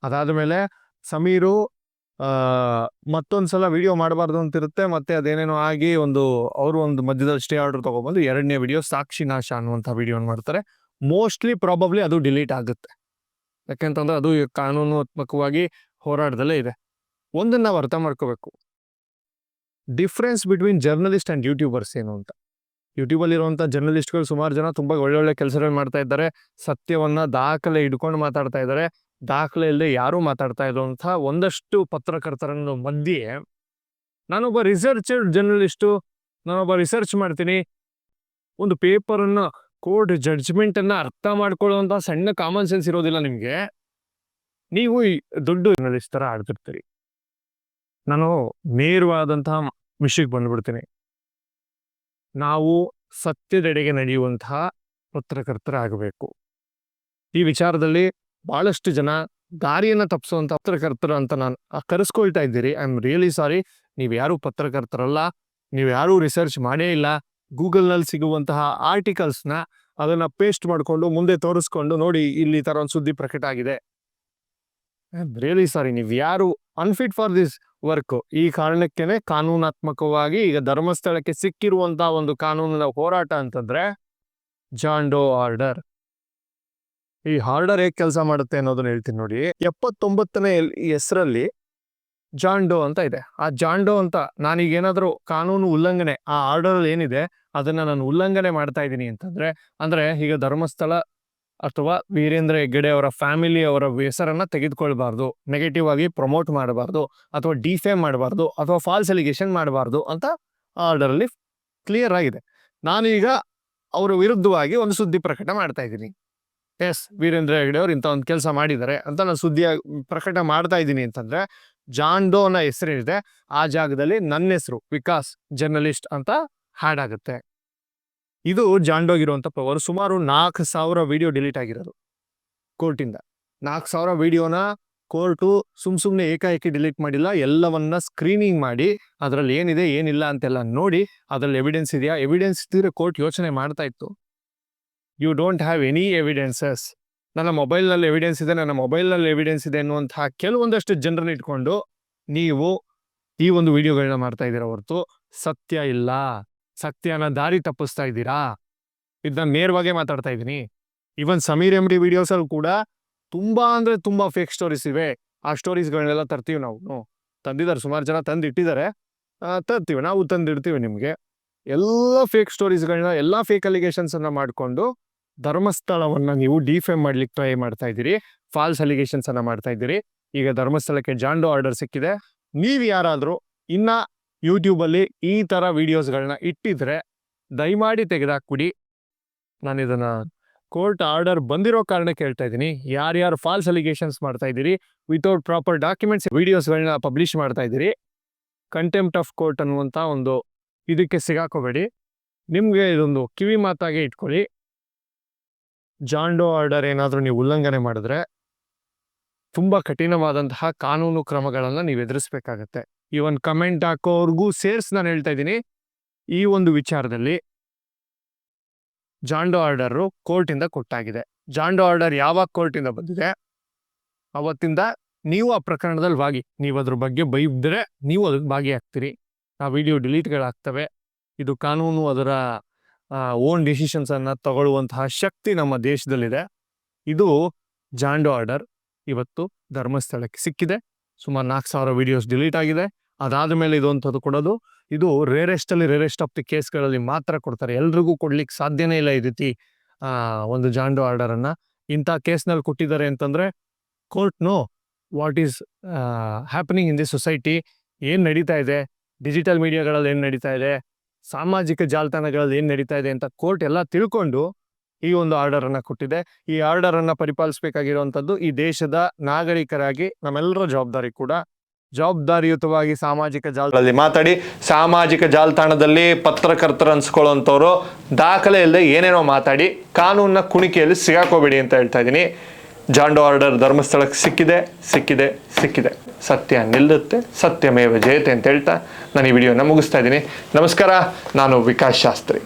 ಅದಾದ ಮೇಲೆ ಸಮೀರು ಮತ್ತೊಂದು ಸಲ ವಿಡಿಯೋ ಮಾಡಬಾರ್ದು ಅಂತಿರುತ್ತೆ, ಮತ್ತೆ ಅದೇನೇನೋ ಆಗಿ ಒಂದು, ಅವರು ಒಂದು ಮಧ್ಯದಲ್ಲಿ ಸ್ಟೇ ಆರ್ಡರ್ ತಗೊಬಂದು ಎರಡನೇ ವಿಡಿಯೋ ಸಾಕ್ಷಿ ನಾಶ ಅನ್ನುವಂಥ ವಿಡಿಯೋನ ಮಾಡ್ತಾರೆ. ಮೋಸ್ಟ್ಲಿ ಪ್ರಾಬಬ್ಲಿ ಅದು ಡಿಲೀಟ್ ಆಗುತ್ತೆ. ಯಾಕೆಂತಂದ್ರೆ ಅದು ಕಾನೂನಾತ್ಮಕವಾಗಿ ಹೋರಾಟದಲ್ಲೇ ಇದೆ. ಒಂದನ್ನು ನಾವು ಅರ್ಥ ಮಾಡ್ಕೋಬೇಕು. Difference between journalist and YouTubers ಏನು ಅಂತ. ಯೂಟ್ಯೂಬಲ್ಲಿ ಇರುವಂಥ ಜರ್ನಲಿಸ್ಟ್ಗಳು ಸುಮಾರು ಜನ ತುಂಬ ಒಳ್ಳೊಳ್ಳೆ ಕೆಲಸಗಳು ಮಾಡ್ತಾ ಇದ್ದಾರೆ. ಸತ್ಯವನ್ನು ದಾಖಲೆ ಇಟ್ಕೊಂಡು ಮಾತಾಡ್ತಾ ಇದ್ದಾರೆ. ದಾಖಲೆ ಇಲ್ಲದೆ ಯಾರೂ ಮಾತಾಡ್ತಾ ಇರುವಂಥ ಒಂದಷ್ಟು ಪತ್ರಕರ್ತರನ್ನು ಮಧ್ಯೆ ನಾನೊಬ್ಬ ರಿಸರ್ಚರ್ ಜರ್ನಲಿಸ್ಟು ನಾನೊಬ್ಬ ರಿಸರ್ಚ್ ಮಾಡ್ತೀನಿ. ಒಂದು ಪೇಪರನ್ನು ಕೋರ್ಟ್ ಜಡ್ಜ್ಮೆಂಟ್ ಅನ್ನ ಅರ್ಥ ಮಾಡ್ಕೊಳ್ಳುವಂಥ ಸಣ್ಣ ಕಾಮನ್ ಸೆನ್ಸ್ ಇರೋದಿಲ್ಲ ನಿಮಗೆ. ನೀವು ದೊಡ್ಡ ಜರ್ನಲಿಸ್ಟ್ ಥರ ಆಡ್ತಿರ್ತೀರಿ. ನಾನು ನೇರವಾದಂತಹ ವಿಷಯಕ್ಕೆ ಬಂದ್ಬಿಡ್ತೀನಿ. ನಾವು ಸತ್ಯದೆಡೆಗೆ ನಡೆಯುವಂತಹ ಪತ್ರಕರ್ತರಾಗಬೇಕು. ಈ ವಿಚಾರದಲ್ಲಿ ಬಹಳಷ್ಟು ಜನ ದಾರಿಯನ್ನು ತಪ್ಪಿಸುವಂತ ಪತ್ರಕರ್ತರು ಅಂತ ನಾನು ಕರೆಸ್ಕೊಳ್ತಾ ಇದ್ದೀರಿ. ಐ ಆಮ್ ರಿಯಲಿ ಸಾರಿ ನೀವು ಯಾರು ಪತ್ರಕರ್ತರಲ್ಲ. ನೀವು ಯಾರೂ ರಿಸರ್ಚ್ ಮಾಡೇ ಇಲ್ಲ. ಗೂಗಲ್ನಲ್ಲಿ ಸಿಗುವಂತಹ ಆರ್ಟಿಕಲ್ಸ್ನ ಅದನ್ನ ಪೇಸ್ಟ್ ಮಾಡಿಕೊಂಡು ಮುಂದೆ ತೋರಿಸ್ಕೊಂಡು ನೋಡಿ ಇಲ್ಲಿ ಥರ ಒಂದು ಸುದ್ದಿ ಪ್ರಕಟ ಆಗಿದೆ. ರಿಯಲಿ ಸಾರಿ ನೀವು ಯಾರು ಅನ್ಫಿಟ್ ಫಾರ್ ದಿಸ್ ವರ್ಕ್ ಈ ಕಾರಣಕ್ಕೇನೆ ಕಾನೂನಾತ್ಮಕವಾಗಿ ಈಗ ಧರ್ಮಸ್ಥಳಕ್ಕೆ ಸಿಕ್ಕಿರುವಂತಹ ಒಂದು ಕಾನೂನಿನ ಹೋರಾಟ ಅಂತಂದ್ರೆ ಜಾಂಡೋ ಆರ್ಡರ್ ಈ ಆರ್ಡರ್ ಹೇಗೆ ಕೆಲಸ ಮಾಡುತ್ತೆ ಅನ್ನೋದನ್ನ ಹೇಳ್ತೀನಿ ನೋಡಿ. ಎಪ್ಪತ್ತೊಂಬತ್ತನೇ ಹೆಸರಲ್ಲಿ ಜಾಂಡೋ ಅಂತ ಇದೆ. ಆ ಜಾಂಡೋ ಅಂತ ನಾನೀಗ ಏನಾದರೂ ಕಾನೂನು ಉಲ್ಲಂಘನೆ, ಆ ಆರ್ಡರ್ ಏನಿದೆ, ಅದನ್ನ ನಾನು ಉಲ್ಲಂಘನೆ ಮಾಡ್ತಾ ಇದ್ದೀನಿ ಅಂತಂದ್ರೆ, ಅಂದ್ರೆ ಈಗ ಧರ್ಮಸ್ಥಳ ಅಥವಾ ವೀರೇಂದ್ರ ಹೆಗ್ಗಡೆ ಅವರ ಫ್ಯಾಮಿಲಿ ಅವರ ಹೆಸರನ್ನ ತೆಗೆದುಕೊಳ್ಬಾರ್ದು ನೆಗೆಟಿವ್ ಆಗಿ ಪ್ರಮೋಟ್ ಮಾಡಬಾರ್ದು, ಅಥವಾ ಡಿಫೇಮ್ ಮಾಡಬಾರ್ದು, ಅಥವಾ ಫಾಲ್ಸ್ ಎಲಿಗೇಷನ್ ಮಾಡಬಾರ್ದು ಅಂತ ಆರ್ಡರ್ ಅಲ್ಲಿ ಕ್ಲಿಯರ್ ಆಗಿದೆ. ನಾನೀಗ ಅವರ ವಿರುದ್ಧವಾಗಿ ಒಂದು ಸುದ್ದಿ ಪ್ರಕಟ ಮಾಡ್ತಾ ಇದ್ದೀನಿ. ಎಸ್ ವೀರೇಂದ್ರ ಹೆಗ್ಡೆ ಅವ್ರು ಇಂಥ ಒಂದು ಕೆಲಸ ಮಾಡಿದ್ದಾರೆ ಅಂತ ನಾನು ಸುದ್ದಿ ಪ್ರಕಟ ಮಾಡ್ತಾ ಇದ್ದೀನಿ ಅಂತಂದ್ರೆ ಜಾನ್ ಡೋ ಅನ್ನೋ ಹೆಸರೇನಿದೆ. ಆ ಜಾಗದಲ್ಲಿ ನನ್ನ ಹೆಸರು ವಿಕಾಸ್, ಜರ್ನಲಿಸ್ಟ್ ಅಂತ ಹ್ಯಾಡ್ ಆಗುತ್ತೆ. ಇದು ಜಾಂಡೋಗಿರುವಂಥ ಪವರ್ ಸುಮಾರು ನಾಲ್ಕು ಸಾವಿರ ವಿಡಿಯೋ ಡಿಲೀಟ್ ಆಗಿರೋದು ಕೋರ್ಟಿಂದ. ನಾಲ್ಕು ಸಾವಿರ ವಿಡಿಯೋನ ಕೋರ್ಟು ಸುಮ್ ಸುಮ್ಮನೆ ಏಕಾಏಕಿ ಡಿಲೀಟ್ ಮಾಡಿಲ್ಲ. ಎಲ್ಲವನ್ನ ಸ್ಕ್ರೀನಿಂಗ್ ಮಾಡಿ ಅದರಲ್ಲಿ ಏನಿದೆ, ಏನಿಲ್ಲ ಅಂತೆಲ್ಲ ನೋಡಿ ಅದರಲ್ಲಿ ಎವಿಡೆನ್ಸ್ ಇದೆಯಾ? ಎವಿಡೆನ್ಸ್ ಇದ್ದರೆ ಕೋರ್ಟ್ ಯೋಚನೆ ಮಾಡ್ತಾ ಇತ್ತು. You don't have any evidences ನನ್ನ ಮೊಬೈಲ್ನಲ್ಲಿ ಎವಿಡೆನ್ಸ್ ಇದೆ, ನನ್ನ ಮೊಬೈಲ್ನಲ್ಲಿ ಎವಿಡೆನ್ಸ್ ಇದೆ ಅನ್ನುವಂತಹ ಕೆಲವೊಂದಷ್ಟು ಜನರನ್ನ ಇಟ್ಕೊಂಡು ನೀವು ಈ ಒಂದು ವಿಡಿಯೋಗಳನ್ನ ಮಾಡ್ತಾ ಇದ್ದೀರಾ ಹೊರತು ಸತ್ಯ ಇಲ್ಲ, ಸತ್ಯನ ದಾರಿ ತಪ್ಪಿಸ್ತಾ ಇದ್ದೀರಾ? ಇದನ್ನ ನೇರವಾಗೇ ಮಾತಾಡ್ತಾ ಇದ್ದೀನಿ. ಇವನ್ ಸಮೀರ್ ಎಂ ಡಿ ವಿಡಿಯೋಸಲ್ಲಿ ಕೂಡ ತುಂಬಾ ಅಂದ್ರೆ ತುಂಬಾ ಫೇಕ್ ಸ್ಟೋರೀಸ್ ಇವೆ. ಆ ಸ್ಟೋರೀಸ್ಗಳನ್ನೆಲ್ಲ ತರ್ತೀವಿ ನಾವು. ತಂದಿದ್ದಾರೆ, ಸುಮಾರು ಜನ ತಂದಿಟ್ಟಿದ್ದಾರೆ. ತರ್ತೀವಿ, ನಾವು ತಂದಿಡ್ತೀವಿ ನಿಮಗೆ. ಎಲ್ಲ ಫೇಕ್ ಸ್ಟೋರೀಸ್ಗಳನ್ನ ಎಲ್ಲ ಫೇಕ್ ಅಲಿಗೇಷನ್ಸ್ ಅನ್ನ ಮಾಡಿಕೊಂಡು ಧರ್ಮಸ್ಥಳವನ್ನ ನೀವು ಡಿಫೇಮ್ ಮಾಡ್ಲಿಕ್ಕೆ ಟ್ರೈ ಮಾಡ್ತಾ ಇದ್ದೀರಿ. ಫಾಲ್ಸ್ ಅಲಿಗೇಷನ್ಸ್ ಅನ್ನ ಮಾಡ್ತಾ ಇದ್ದೀರಿ. ಈಗ ಧರ್ಮಸ್ಥಳಕ್ಕೆ ಜಾಂಡು ಆರ್ಡರ್ ಸಿಕ್ಕಿದೆ. ನೀವು ಯಾರಾದರೂ ಇನ್ನ ಯೂಟ್ಯೂಬಲ್ಲಿ ಈ ಥರ ವಿಡಿಯೋಸ್ಗಳನ್ನ ಇಟ್ಟಿದ್ರೆ ದಯಮಾಡಿ ತೆಗೆದಾಕ್ಬಿಡಿ. ನಾನು ಇದನ್ನು ಕೋರ್ಟ್ ಆರ್ಡರ್ ಬಂದಿರೋ ಕಾರಣ ಕೇಳ್ತಾ ಇದ್ದೀನಿ. ಯಾರ್ಯಾರು ಫಾಲ್ಸ್ ಅಲಿಗೇಷನ್ಸ್ ಮಾಡ್ತಾ ಇದ್ದೀರಿ ವಿತೌಟ್ ಪ್ರಾಪರ್ ಡಾಕ್ಯುಮೆಂಟ್ಸ್ ವೀಡಿಯೋಸ್ಗಳನ್ನ ಪಬ್ಲಿಷ್ ಮಾಡ್ತಾ ಇದ್ದೀರಿ ಕಂಟೆಂಪ್ಟ್ ಆಫ್ ಕೋರ್ಟ್ ಅನ್ನುವಂಥ ಒಂದು ಇದಕ್ಕೆ ಸಿಗಾಕೋಬೇಡಿ. ನಿಮಗೆ ಇದೊಂದು ಕಿವಿ ಮಾತಾಗೆ ಇಟ್ಕೊಳ್ಳಿ. ಜಾಂಡೋ ಆರ್ಡರ್ ಏನಾದರೂ ನೀವು ಉಲ್ಲಂಘನೆ ಮಾಡಿದ್ರೆ ತುಂಬ ಕಠಿಣವಾದಂತಹ ಕಾನೂನು ಕ್ರಮಗಳನ್ನು ನೀವು ಎದುರಿಸಬೇಕಾಗತ್ತೆ. ಈ ಒಂದು ಕಮೆಂಟ್ ಹಾಕೋರ್ಗೂ ಸೇರಿಸಿ ನಾನು ಹೇಳ್ತಾ ಇದ್ದೀನಿ. ಈ ಒಂದು ವಿಚಾರದಲ್ಲಿ ಜಾಂಡೋ ಆರ್ಡರು ಕೋರ್ಟಿಂದ ಕೊಟ್ಟಾಗಿದೆ. ಜಾಂಡೋ ಆರ್ಡರ್ ಯಾವಾಗ ಕೋರ್ಟಿಂದ ಬಂದಿದೆ? ಅವತ್ತಿಂದ ನೀವು ಆ ಪ್ರಕರಣದಲ್ಲಿ ಭಾಗಿ. ನೀವು ಅದ್ರ ಬಗ್ಗೆ ಬೈದ್ರೆ ನೀವು ಅದಕ್ಕೆ ಭಾಗಿಯಾಗ್ತೀರಿ. ಆ ವಿಡಿಯೋ ಡಿಲೀಟ್ಗಳಾಗ್ತವೆ. ಇದು ಕಾನೂನು ಅದರ ಓನ್ ಡಿಸಿಷನ್ಸ್ ಅನ್ನ ತಗೊಳ್ಳುವಂತಹ ಶಕ್ತಿ ನಮ್ಮ ದೇಶದಲ್ಲಿದೆ. ಇದು ಜಾಂಡೋ ಆರ್ಡರ್ ಇವತ್ತು ಧರ್ಮಸ್ಥಳಕ್ಕೆ ಸಿಕ್ಕಿದೆ. ಸುಮಾರು ನಾಲ್ಕು ಸಾವಿರ ವಿಡಿಯೋಸ್ ಡಿಲೀಟ್ ಆಗಿದೆ. ಅದಾದ ಮೇಲೆ ಇದು ಅಂಥದ್ದು ಕೊಡೋದು. ಇದು ರೇರೆಸ್ಟ್ ಅಲ್ಲಿ ರೇರೆಸ್ಟ್ ಆಫ್ ದಿ ಕೇಸ್ಗಳಲ್ಲಿ ಮಾತ್ರ ಕೊಡ್ತಾರೆ. ಎಲ್ರಿಗೂ ಕೊಡ್ಲಿಕ್ಕೆ ಸಾಧ್ಯನೇ ಇಲ್ಲ ಈ ರೀತಿ ಒಂದು ಜಾಂಡೋ ಆರ್ಡರ್ ಅನ್ನ. ಇಂಥ ಕೇಸ್ನಲ್ಲಿ ಕೊಟ್ಟಿದ್ದಾರೆ ಅಂತಂದ್ರೆ court know what is happening in the society ಏನು ನಡೀತಾ ಇದೆ? ಡಿಜಿಟಲ್ ಮೀಡಿಯಾಗಳಲ್ಲಿ ಏನು ನಡೀತಾ ಇದೆ? ಸಾಮಾಜಿಕ ಜಾಲತಾಣಗಳಲ್ಲಿ ಏನು ನಡೀತಾ ಇದೆ ಅಂತ ಕೋರ್ಟ್ ಎಲ್ಲ ತಿಳ್ಕೊಂಡು ಈ ಒಂದು ಆರ್ಡರ್ ಅನ್ನ ಕೊಟ್ಟಿದೆ. ಈ ಆರ್ಡರ್ ಅನ್ನ ಪರಿಪಾಲಿಸಬೇಕಾಗಿರುವಂಥದ್ದು ಈ ದೇಶದ ನಾಗರಿಕರಾಗಿ ನಮ್ಮೆಲ್ಲರ ಜವಾಬ್ದಾರಿ ಕೂಡ ಜವಾಬ್ದಾರಿಯುತವಾಗಿ ಸಾಮಾಜಿಕ ಜಾಲದಲ್ಲಿ ಮಾತಾಡಿ, ಸಾಮಾಜಿಕ ಜಾಲತಾಣದಲ್ಲಿ ಪತ್ರಕರ್ತರು ಅನ್ಸ್ಕೊಳ್ಳೋಂಥವ್ರು ದಾಖಲೆ ಇಲ್ಲದೆ ಏನೇನೋ ಮಾತಾಡಿ ಕಾನೂನಿನ ಕುಣಿಕೆಯಲ್ಲಿ ಸಿಗಾಕೋಬೇಡಿ ಅಂತ ಹೇಳ್ತಾ ಇದ್ದೀನಿ. ಜಾಂಡೋ ಆರ್ಡರ್ ಧರ್ಮಸ್ಥಳಕ್ಕೆ ಸಿಕ್ಕಿದೆ ಸಿಕ್ಕಿದೆ ಸಿಕ್ಕಿದೆ. ಸತ್ಯ ನಿಲ್ಲುತ್ತೆ, ಸತ್ಯಮೇವ ಜಯತೆ ಅಂತ ಹೇಳ್ತಾ ನಾನು ಈ ವಿಡಿಯೋನ ಮುಗಿಸ್ತಾ ಇದ್ದೀನಿ. ನಮಸ್ಕಾರ, ನಾನು ವಿಕಾಸ್ ಶಾಸ್ತ್ರಿ.